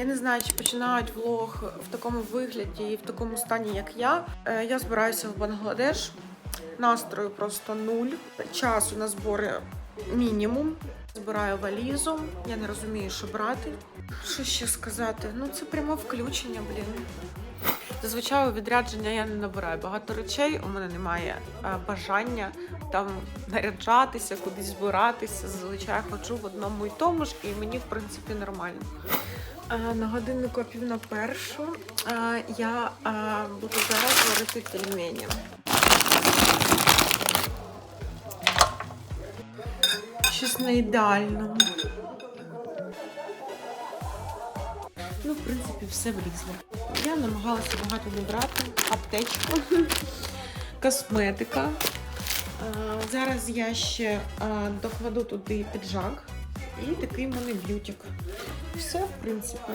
Я не знаю, чи починають влог в такому вигляді і в такому стані, як я. Е, Я збираюся в Бангладеш. Настрою просто нуль. Часу на збори мінімум. Збираю валізу. Я не розумію, що брати. Що ще сказати? Ну це прямо включення, блін. Зазвичай у відрядження я не набираю багато речей. У мене немає е, бажання там наряджатися, кудись збиратися. Зазвичай ходжу в одному і тому ж, і мені в принципі нормально. На годиннику пів на першу я буду зараз варити пельмені. Щось не ідеально. Ну, в принципі, все влізло. Я намагалася багато не. Аптечку, косметика. Зараз я ще докладу туди піджак і такий мене б'ютик. Все, в принципі.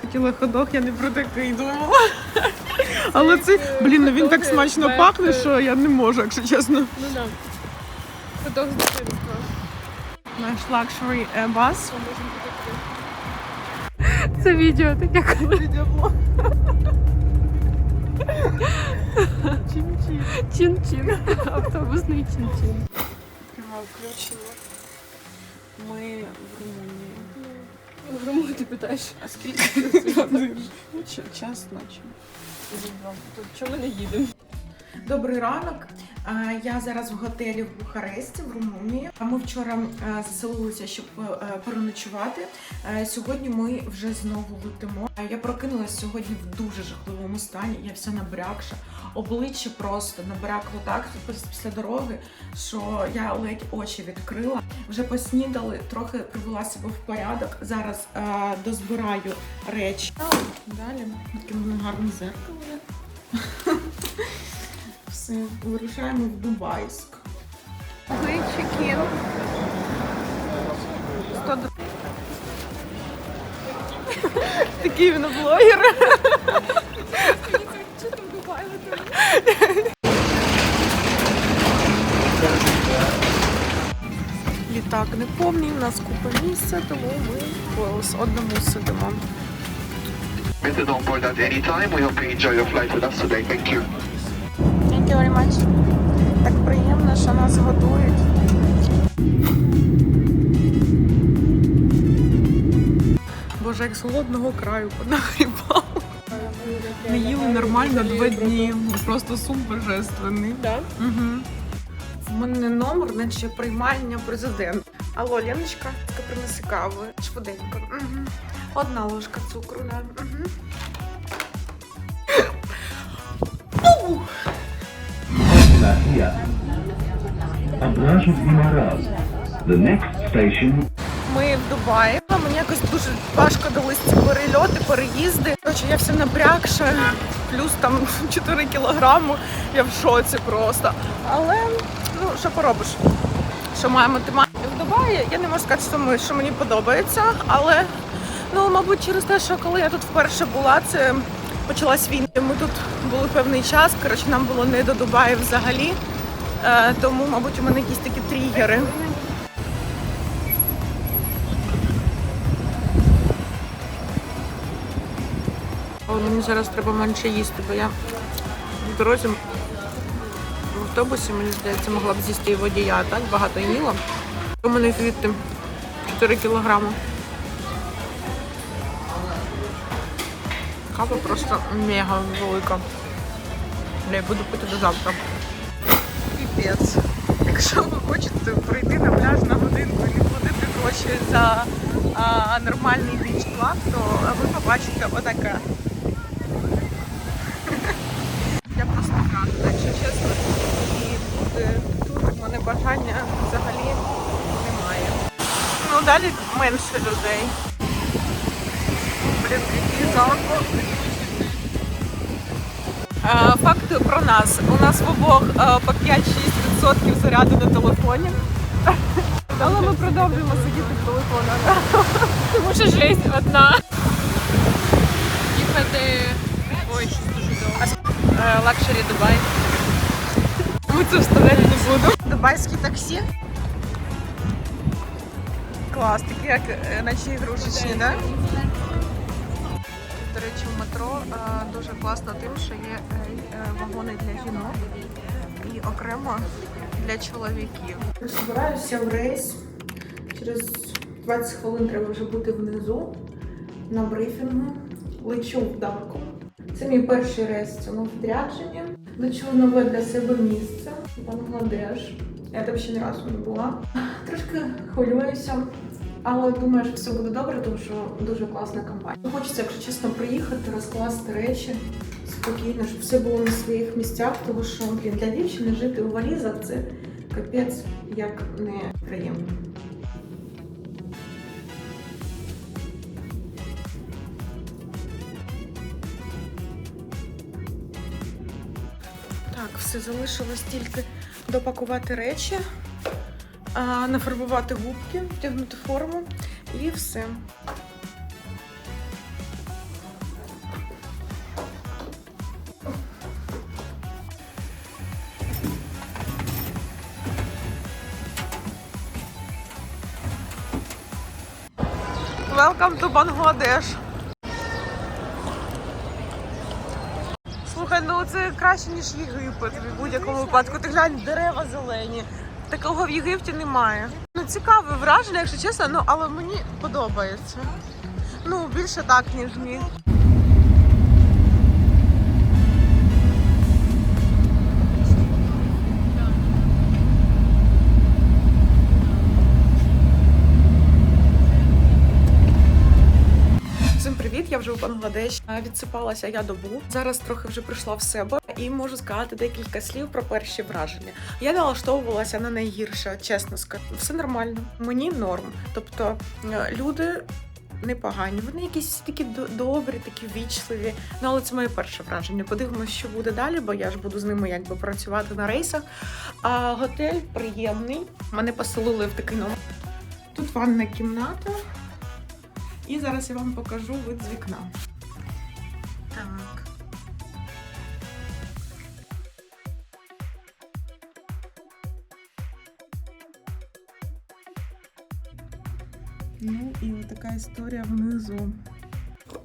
Хотіла ходок, я не про такий думала. Але це, блін, ну він так смачно пахне, що я не можу, якщо чесно. Ну да. Ходок з дитинства. Наш лакшері бас. Це відео таке. Відеоблог. Чин-чин. Чин-чин. Автобусний чин-чин. Прямо включила. Ми в Румунії. В Руму ти питаєш. А скільки? Ч- Час ночі. Тут чому ми не їдемо? Добрий ранок. Я зараз в готелі в Бухаресті, в Румунії. А Ми вчора е, заселилися, щоб е, переночувати. Е, Сьогодні ми вже знову летимо. Я прокинулася сьогодні в дуже жахливому стані. Я вся набрякша. Обличчя просто набрякло так після дороги, що я ледь очі відкрила. Вже поснідали, трохи привела себе в порядок. Зараз дозбираю речі. Далі таке в мене гарне зеркало. Є. Вирушаємо в Дубайськ. Ми чекін. 100 Такий він блогер. Літак не повний, у нас купа місця, тому ми в одному сидимо. Visit on board at any time. We hope you enjoy your flight with us today. Thank you. You very much. Так приємно, що нас готують. Боже, як з голодного краю понагрібав. Не їли нормально два дні. Просто сум божественний. Да? Угу. В мене номер, наче приймальня президента. Алло, Леночка, принеси кави. Швиденько. Угу. Одна ложка цукру, да. Угу. Ми в Дубаї. Мені якось дуже важко дались ці перельоти, переїзди. Короче, я вся набрякша, плюс там 4 кілограми. Я в шоці просто. Але ну що поробиш? Що маємо ти маємо. В Дубаї я не можу сказати, що, ми, що мені подобається, але ну, мабуть, через те, що коли я тут вперше була, це почалась війна. Ми тут були певний час. Коротше, нам було не до Дубаю взагалі. Е, тому, мабуть, у мене якісь такі тригери. Мені зараз треба менше їсти, бо я в дорозі в автобусі, мені здається, могла б з'їсти і водія, так багато їла. У мене звідти 4 кілограми. Кава просто мега велика. Я буду пити до завтра. Піпець. Якщо ви хочете прийти на пляж на годинку і платити гроші за а, нормальний біч клаб, то ви побачите отаке. Я просто вражена, якщо чесно. І бути тут в мене бажання взагалі немає. Ну далі менше людей. Блін, який. Е, Факт про нас. У нас в обох е, по 5-6% заряду на телефоні. Але ми продовжуємо сидіти в телефонах. Тому що жесть одна. Їхати. Ой, дуже довго. лакшері Дубай. Ми це вставляти не будемо. Дубайське таксі. Клас, такі як е, наче ігрушечні, да? До речі, в метро е, дуже класно тим, що є е, е, вагони для жінок і окремо для чоловіків. Збираюся в рейс. Через 20 хвилин треба вже бути внизу на брифінгу. Лечу в Даку. Це мій перший рейс в цьому відрядженні. Дочула нове для себе місце Бангладеш. Я там ще ні разу не була. Трошки хвилююся, але думаю, що все буде добре, тому що дуже класна компанія. Хочеться, якщо чесно, приїхати, розкласти речі спокійно, щоб все було на своїх місцях, тому що блін, для дівчини жити у валізах це капець як неприємно. Так, все залишилось тільки допакувати речі, нафарбувати губки, вдягнути форму і все. Welcome to Bangladesh. Слухай, ну це краще, ніж Єгипет в будь-якому випадку. Ти глянь, дерева зелені. Такого в Єгипті немає. Ну, цікаве враження, якщо чесно, ну але мені подобається. Ну, більше так, ніж ні. Всім привіт! Я вже у Бангладеші. Е, Відсипалася я добу. Зараз трохи вже прийшла в себе і можу сказати декілька слів про перші враження. Я налаштовувалася на найгірше, чесно скажу. Все нормально. Мені норм. Тобто е, люди. Непогані, вони якісь всі такі добрі, такі вічливі. Ну але це моє перше враження. Подивимось, що буде далі, бо я ж буду з ними якби працювати на рейсах. А готель приємний. Мене поселили в такий номер. Тут ванна кімната. І зараз я вам покажу вид з вікна.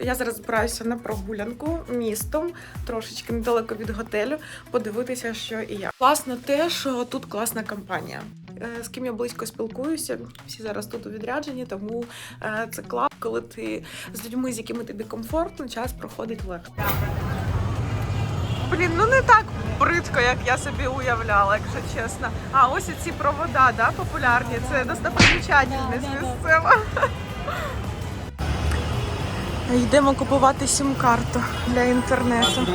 Я зараз збираюся на прогулянку містом, трошечки недалеко від готелю, подивитися, що і як. Класно те, що тут класна компанія. Е, З ким я близько спілкуюся, всі зараз тут у відрядженні, тому е, це клас, коли ти з людьми, з якими тобі комфортно, час проходить легко. Блін, ну не так бридко, як я собі уявляла, якщо чесно. А ось ці провода, да, популярні. Це достопримічательність місцева. Йдемо купувати сім-карту для інтернету.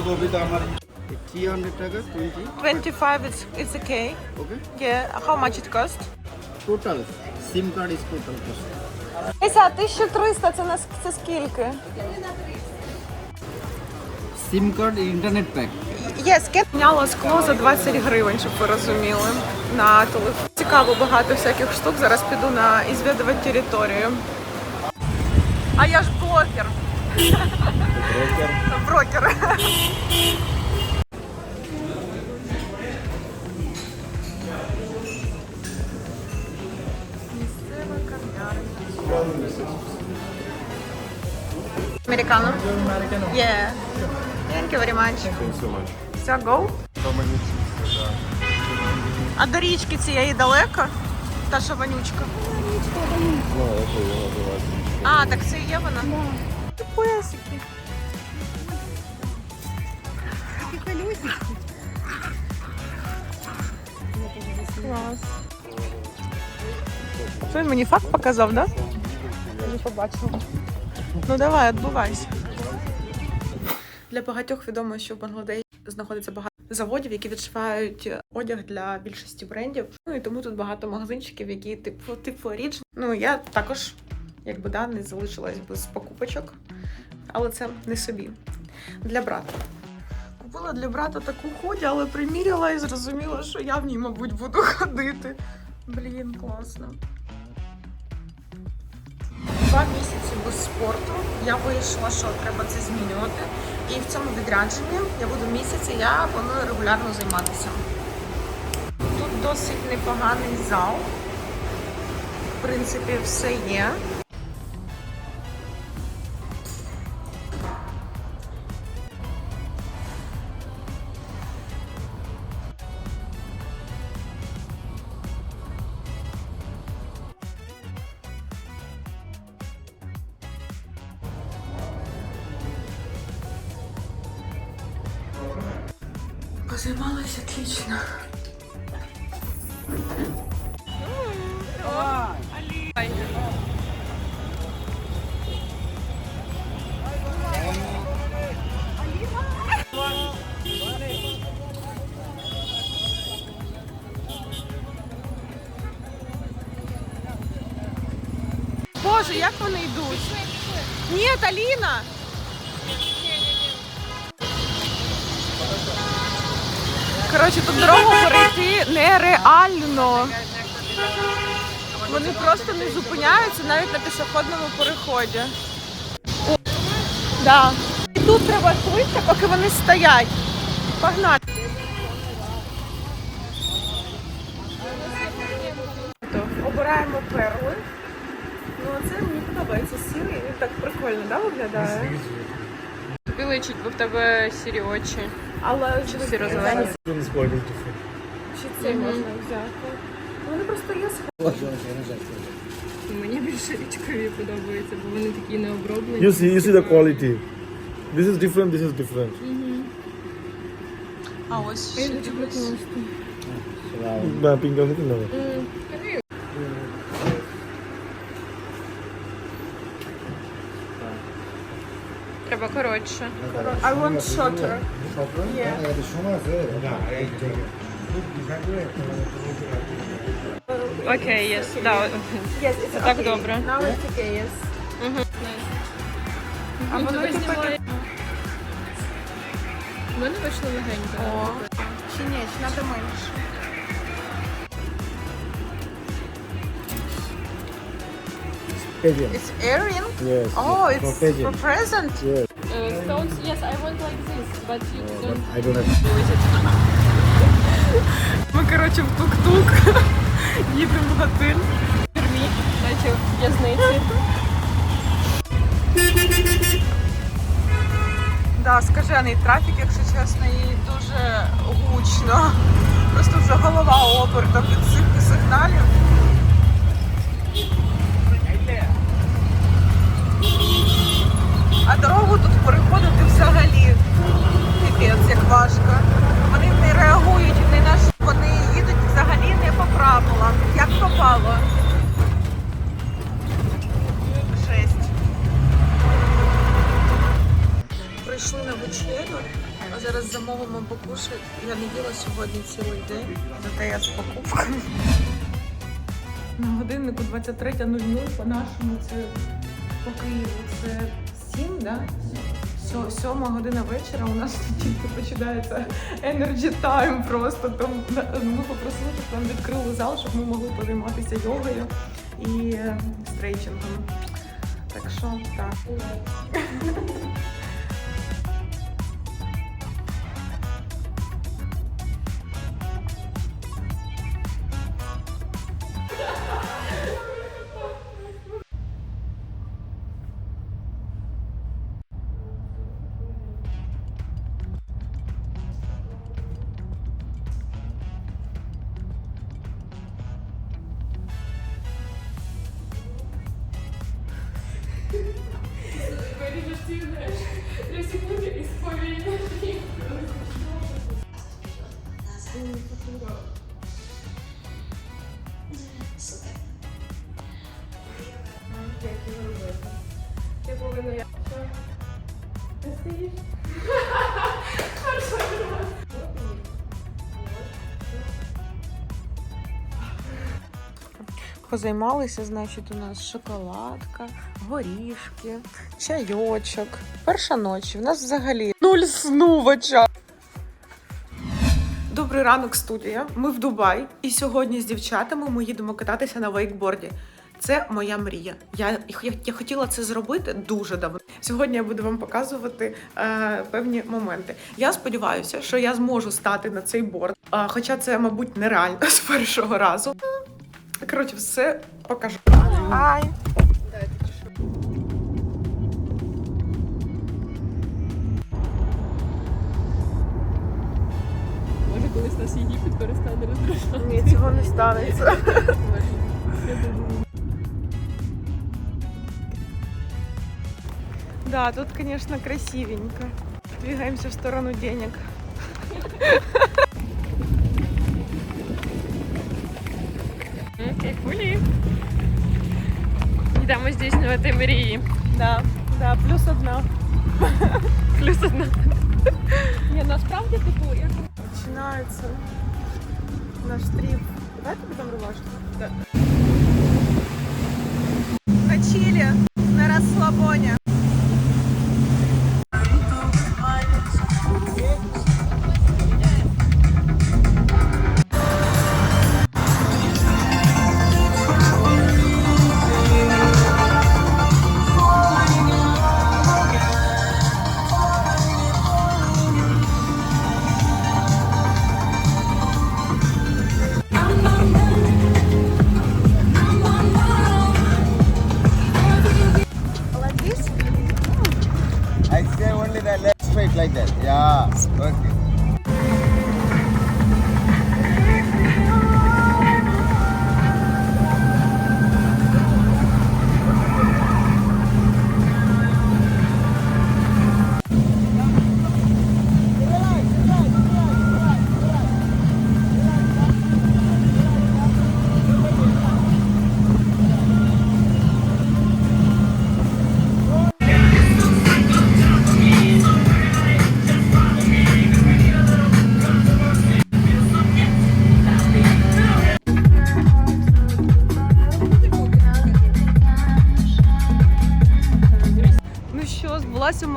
25 it's, it's okay. Okay. Yeah. How much it cost? Total. SIM card is total cost. Леся, 1300 це нас це скільки? Сім карт і інтернет пек. Є скет. Скло за 20 гривень, щоб ви розуміли. На телефон. Цікаво багато всяких штук. Зараз піду на ізвідувати територію. А я ж блогер. Брокер. Брокер. Американо? Yeah. Thank you very much. Все, go? А до річки цієї далеко? Та що вонючка? А, так це є вона? Да. Песики. Клас. Що він мені факт показав, да? Я вже побачила. Ну давай, відбувайся. Для багатьох відомо, що в Бангладеші знаходиться багато заводів, які відшивають одяг для більшості брендів. Ну і тому тут багато магазинчиків, які типу типу річ. Ну я також, якби да, не залишилась без покупочок, але це не собі. Для брата. Купила для брата таку ході, але приміряла і зрозуміла, що я в ній, мабуть, буду ходити. Блін, класно. Два місяці без спорту. Я вирішила, що треба це змінювати. І в цьому відрядженні я буду місяць, і я планую регулярно займатися. Тут досить непоганий зал. В принципі, все є. Позаймалась отлично. Боже, як вони йдуть? Ні, Аліна! Коротше, тут дорогу перейти нереально. Вони просто не зупиняються навіть на пішохідному переході. О, да. І тут треба швидше, поки вони стоять. Погнали. Обираємо перли. Ну, це мені подобається сірий, він так прикольно, да, виглядає? Тобі личить, бо в тебе сірі очі. Але Чи всі розовені? Чи це можна взяти? Вони просто є Мені більше річкові подобаються, бо вони такі не оброблені. You see, you see the quality. This is different. This is different. А ось ще pink color itu no. Треба коротше. I want shorter. Yeah. Окей, єс. Да. Yes, it's Так okay. добре. Now it's okay, yes. А воно Тебе типу... знімає. У мене вийшло легенько. О, чи ні, чи треба менше? Pageant. It's earring? Yes. Oh, it's for pageant. for present? Yes. Uh, stones, yes, I want like this, but you don't I don't have. do it. Ми, коротше, в тук-тук їдемо в готель. Фірмі, наче в в'язниці. Да, скажений трафік, якщо чесно, і дуже гучно. Просто вже голова обертом від цих сигналів. А дорогу тут переходити взагалі піпець, як важко. Вони не реагують ні на що. Вони їдуть взагалі не по правилам. Як попало. Прийшли на вечерю, а зараз замовимо покушати. Я не їла сьогодні цілий день, зате я з покупками. На годиннику 23.00 по-нашому це по Києву це 7, да? Сьо- Сьома година вечора у нас тільки починається energy time просто. Тому ми попросили, щоб нам відкрили зал, щоб ми могли позайматися йогою і е, стрейчингом. Так що так. Я Позаймалися, значить, у нас шоколадка, горішки, чайочок. Перша ночі. У нас взагалі нуль сну в очах. Добрий ранок, студія. Ми в Дубай. І сьогодні з дівчатами ми їдемо кататися на вейкборді. Це моя мрія. Я, я, я хотіла це зробити дуже давно. Сьогодні я буду вам показувати е, певні моменти. Я сподіваюся, що я зможу стати на цей борт. Е, хоча це, мабуть, нереально з першого разу. Коротше, все покажу. Ай! Може, колись нас Єгипет перестане роздражати. Ні, цього не станеться. Да, тут, конечно, красивенько. Двигаемся в сторону денег. Кайфулі. Йдемо здійснювати мрії. Да, да, плюс одна. Плюс одна. Ні, насправді, типу, як Починається наш тріп. Давайте будемо рубашку. Да. На Чилі, на розслабоні. I say only the left straight like that. Yeah. Okay.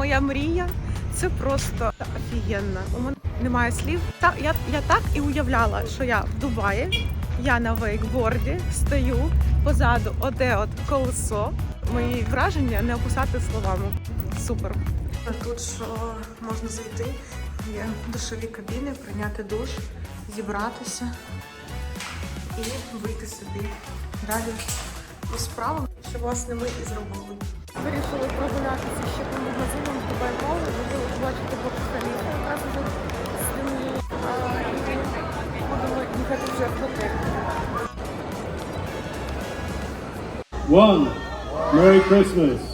Моя мрія. Це просто офігенно. У мене немає слів. Та я, я так і уявляла, що я в Дубаї, я на вейкборді стою позаду оде от колесо. Мої враження не описати словами. Супер. Тут що можна зайти, є душові кабіни, прийняти душ, зібратися і вийти собі далі по справам, що власне ми і зробили. Вирішили прогулятися ще по магазинам до Дубай будемо побачити Бог якраз. А, І будемо їхати вже в готель. One. Merry Christmas.